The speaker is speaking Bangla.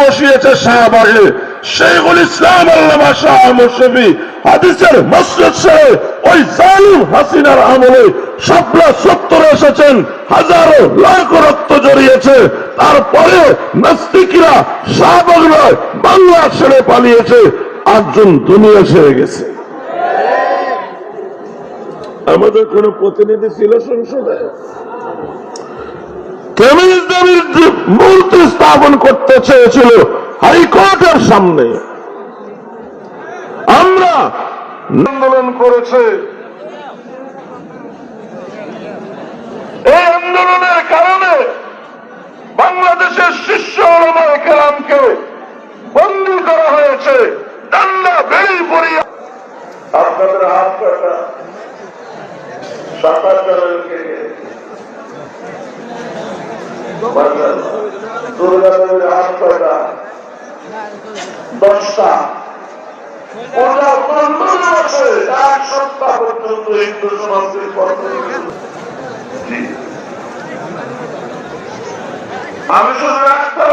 বসিয়েছে শাহবাগে শেখুল ইসলাম আল্লামা শাহ মুশফি। হাদিসের মসজিদ সাহেব ওই জালিম হাসিনার আমলে সাপলা সত্তর এসেছেন, হাজারো লাখ রক্ত জড়িয়েছে। তারপরে নাস্তিকরা শাহবাগ নয় বাংলা ছেড়ে পালিয়েছে। আটজন দুনিয়া ছেড়ে গেছে। আমাদের কোন প্রতিনিধি ছিল সংসদে? মূর্তি স্থাপন করতে চেয়েছিল হাইকোর্টের সামনে। আমরা আন্দোলন করেছে। এই আন্দোলনের কারণে বাংলাদেশের শীর্ষ ওলামায়ে কেরামকে বন্দী করা হয়েছে। ডান্ডা বেড়ি পড়িয়া আপনাদের হাত কাটা সাতার দুর্গাদেবীর হাত কয়টা দশটা ওটা পনেরো সমাজের আমি শুধু একটা